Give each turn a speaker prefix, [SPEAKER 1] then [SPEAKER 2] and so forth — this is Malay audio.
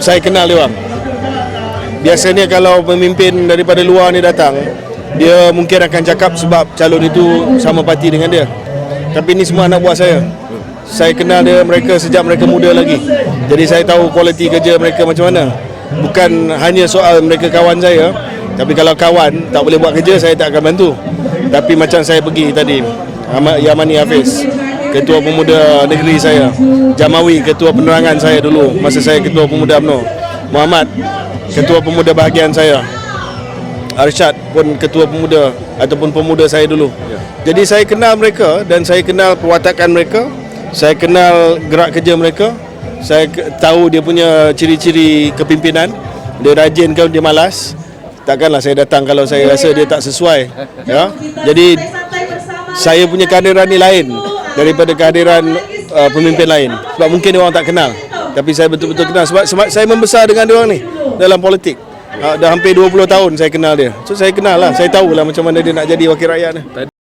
[SPEAKER 1] saya kenal dia orang. Biasanya kalau pemimpin daripada luar ni datang, dia mungkin akan cakap sebab calon itu sama parti dengan dia. Tapi ni semua anak buah saya. Saya kenal dia mereka sejak mereka muda lagi. Jadi saya tahu kualiti kerja mereka macam mana. Bukan hanya soal mereka kawan saya, tapi kalau kawan tak boleh buat kerja saya tak akan bantu. Tapi macam saya pergi tadi, Ahmad Yamani Hafiz, Ketua Pemuda Negeri saya, Jamawi, Ketua Penerangan saya dulu masa saya Ketua Pemuda UMNO, Muhammad, Ketua Pemuda Bahagian saya, Arsyad pun Ketua Pemuda ataupun pemuda saya dulu. Jadi saya kenal mereka dan saya kenal perwatakan mereka, saya kenal gerak kerja mereka, saya tahu dia punya ciri-ciri kepimpinan, dia rajin ke dia malas. Takkanlah saya datang kalau saya rasa dia tak sesuai. Ya. Jadi saya punya kehadiran ni lain daripada kehadiran uh, pemimpin lain. Sebab mungkin dia orang tak kenal. Tapi saya betul-betul kenal. Sebab, sebab saya membesar dengan dia orang ni dalam politik. Uh, dah hampir 20 tahun saya kenal dia. So saya kenal lah. Saya tahulah macam mana dia nak jadi wakil rakyat ni